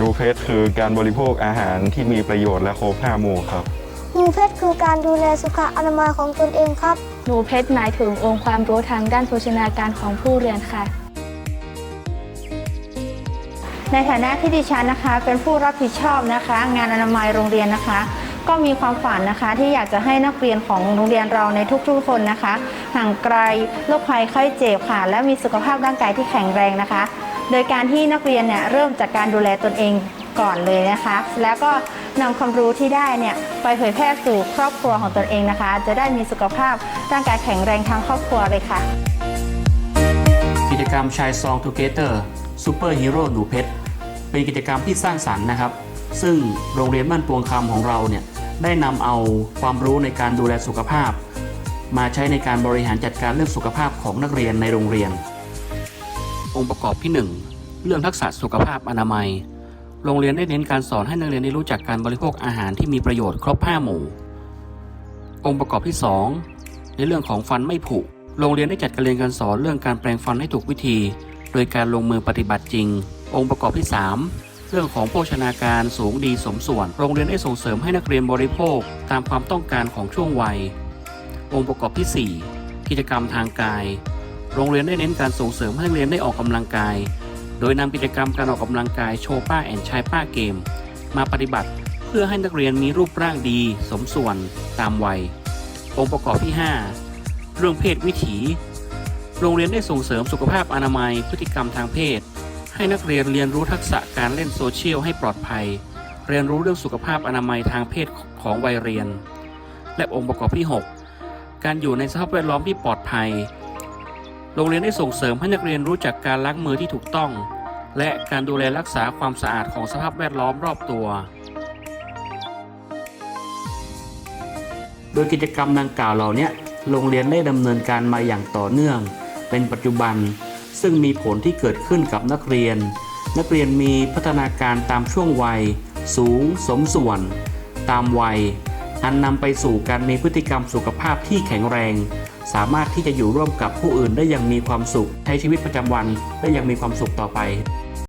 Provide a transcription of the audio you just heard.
ดูเพชรคือการบริโภคอาหารที่มีประโยชน์และครบห้าหมู่ครับ หนูเพชรคือการดูแลสุขอนามัยของตนเองครับ หนูเพชรหมายถึงองค์ความรู้ทางด้านโภชนาการของผู้เรียนค่ะ ในฐานะที่ดิฉันนะคะ เป็นผู้รับผิดชอบนะคะ งานอนามัยโรงเรียนนะคะ ก็มีความฝันนะคะ ที่อยากจะให้นักเรียนของโรงเรียนเราในทุกๆคนนะคะ ห่างไกลโรคภัยไข้เจ็บค่ะ และมีสุขภาพร่างกายที่แข็งแรงนะคะ โดยการที่นักเรียนเนี่ยเริ่มจากการดูแลตนเองก่อนเลยนะคะ แล้วก็นำความรู้ที่ได้เนี่ยไปเผยแพร่สู่ครอบครัวของตนเองนะคะ จะได้มีสุขภาพร่างกายแข็งแรงทั้งครอบครัวเลยค่ะ กิจกรรมชายซองทูเกเตอร์ซูเปอร์ฮีโร่หนูเพชรเป็นกิจกรรมที่สร้างสรรค์นะครับ ซึ่งโรงเรียนบ้านปวงคำของเราเนี่ยได้นำเอาความรู้ในการดูแลสุขภาพ มาใช้ในการบริหารจัดการเรื่องสุขภาพของนักเรียนในโรงเรียน องค์ประกอบที่ 1 เรื่องทักษะสุขภาพอนามัย โรงเรียนได้เน้นการสอนให้นักเรียนได้รู้จักการบริโภคอาหารที่มีประโยชน์ครบ5หมู่ องค์ประกอบที่ 2 ในเรื่องของฟันไม่ผุ โรงเรียนได้จัดการเรียนการสอนเรื่องการแปรงฟันให้ถูกวิธี โดยการลงมือปฏิบัติจริง องค์ประกอบที่ 3 เรื่องของโภชนาการสูงดีสมส่วน โรงเรียนได้ส่งเสริมให้นักเรียนบริโภคตามความต้องการของช่วงวัย องค์ประกอบที่ 4 กิจกรรมทางกาย โรงเรียนได้เน้นการส่งเสริมให้นักเรียนได้ออกกำลังกาย โดยนำกิจกรรมการออกกำลังกายโชว์ป้าแอนชายป้าเกม มาปฏิบัติเพื่อให้นักเรียนมีรูปร่างดี สมส่วนตามวัย องค์ประกอบที่ 5 เรื่องเพศวิถี โรงเรียนได้ส่งเสริมสุขภาพอนามัยพฤติกรรมทางเพศ ให้นักเรียนเรียนรู้ทักษะการเล่นโซเชียลให้ปลอดภัย เรียนรู้เรื่องสุขภาพอนามัยทางเพศของวัยเรียน และองค์ประกอบที่ 6 การอยู่ในสภาพแวดล้อมที่ปลอดภัย โรงเรียนได้ส่งเสริมให้นักเรียนรู้จักการล้างมือที่ถูกต้อง และการดูแลรักษาความสะอาดของสภาพแวดล้อมรอบตัว โดยกิจกรรมดังกล่าวเหล่านี้โรงเรียนได้ดำเนินการมาอย่างต่อเนื่อง เป็นปัจจุบัน ซึ่งมีผลที่เกิดขึ้นกับนักเรียน นักเรียนมีพัฒนาการตามช่วงวัย สูง สมส่วน ตามวัย อันนำไปสู่การมีพฤติกรรมสุขภาพที่แข็งแรง สามารถที่จะอยู่ร่วมกับผู้อื่นได้อย่างมีความสุข ใช้ชีวิตประจำวันได้อย่างมีความสุขต่อไป